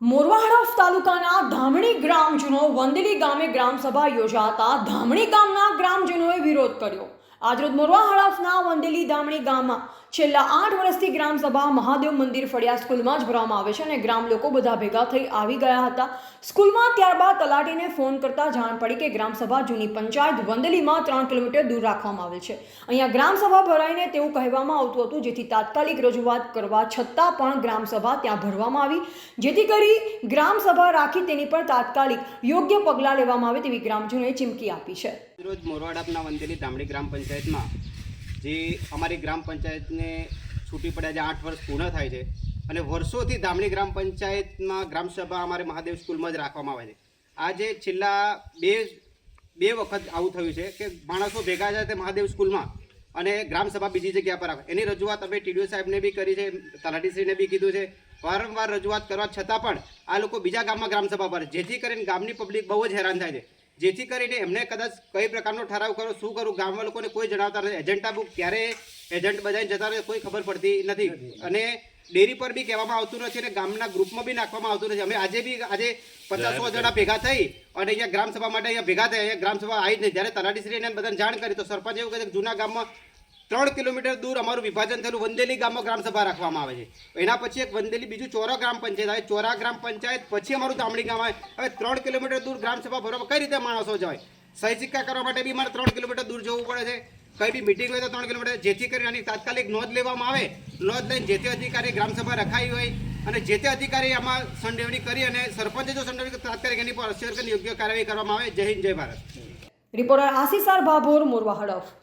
મોરવા હડફ તાલુકાના ધામણી ગ્રામજનો વંદેલી ગામે ગ્રામસભા યોજાતા ધામણી ગામના ગ્રામજનોએ વિરોધ કર્યો. આજરોજ મોરવા હડફના વંદેલી ધામણી ગામમાં છેલ્લા આઠ વર્ષથી ગ્રામસભા મહાદેવ મંદિર ફળિયા સ્કૂલમાં જ ભરવામાં આવે છે અને ગ્રામ લોકો બધા ભેગા થઈ આવી ગયા હતા. સ્કૂલમાં ત્યારબાદ તલાટીને ફોન કરતા જાણ પડી કે ગ્રામસભા જૂની પંચાયત વંદલીમાં ત્રણ કિલોમીટર દૂર રાખવામાં આવેલ છે. અહીંયા ગ્રામસભા ભરાઈને તેવું કહેવામાં આવતું હતું, જેથી તાત્કાલિક રજૂઆત કરવા છતાં પણ ગ્રામસભા ત્યાં ભરવામાં આવી. જેથી કરી ગ્રામસભા રાખી તેની પર તાત્કાલિક યોગ્ય પગલાં લેવામાં આવે તેવી ગ્રામજનોએ ચીમકી આપી છે. રોજ મોરવાડાના વંદેલી ધામડી ગ્રામ પંચાયતમાં જે અમારી ગ્રામ પંચાયતને છૂટી પડ્યા જે આઠ વર્ષ પૂર્ણ થાય છે અને વર્ષોથી ધામણી ગ્રામ પંચાયતમાં ગ્રામસભા અમારે મહાદેવ સ્કૂલમાં જ રાખવામાં આવે છે. આજે છેલ્લા બે બે વખત આવું થયું છે કે માણસો ભેગા થાય તે મહાદેવ સ્કૂલમાં અને ગ્રામસભા બીજી જગ્યા પર રાખે એની રજૂઆત અમે ટીડીઓ સાહેબને બી કરી છે, તલાટીશ્રીને બી કીધું છે. વારંવાર રજૂઆત કરવા છતાં પણ આ લોકો બીજા ગામમાં ગ્રામસભા પર જેથી કરીને ગામની પબ્લિક બહુ જ હેરાન થાય છે. જેથી કરીને એમને કદાચ કઈ પ્રકારનો ઠરાવ કરો શું કરું ગામમાં લોકોને કોઈ જણાવતા નથી. એજન્ટા બુક ક્યારે એજન્ટ બધાને જતા રહે કોઈ ખબર પડતી નથી. અને ડેરી પર બી કહેવામાં આવતું નથી અને ગામના ગ્રુપમાં બી નાખવામાં આવતું નથી. અમે આજે બી આજે પચાસો જણા ભેગા થઈ અને અહીંયા ગ્રામસભા માટે અહીંયા ભેગા થયા. અહીંયા ગ્રામસભા આવી જ નહીં. જ્યારે તલાટીશ્રીને બધાને જાણ કરી. તો સરપંચ એવું કહે જૂના ગામમાં ત્રણ કિલોમીટર દૂર અમારું વિભાજન થયેલું વંદેલી ગામમાં ગ્રામસભા રાખવામાં આવે છે. એના પછી એક વંદેલી, બીજું ચોરા ગ્રામ પંચાયત આવે. ચોરા ગ્રામ પંચાયત પછી અમારું તામડી ગામ આવે. હવે ત્રણ કિલોમીટર દૂર ગ્રામસભા ભરવા કઈ રીતે માણસો જાય સહી સિક્કા કરવા માટે બી મારે ત્રણ કિલોમીટર દૂર જવું પડે છે. કઈ બી મિટિંગ હોય તો ત્રણ કિલોમીટર. જેથી કરીને આની તાત્કાલિક નોંધ લેવામાં આવે. નોંધ લઈને જે તે અધિકારી ગ્રામસભા રખાઈ હોય અને જે તે અધિકારી આમાં સંડેવણી કરી અને સરપંચે જો સંડેવણી તાત્કાલિક એની પર અસર યોગ્ય કાર્યવાહી કરવામાં આવે. જય હિન્દ, જય ભારત. રિપોર્ટર આશીષાર ભાભોર મોરવા હડફ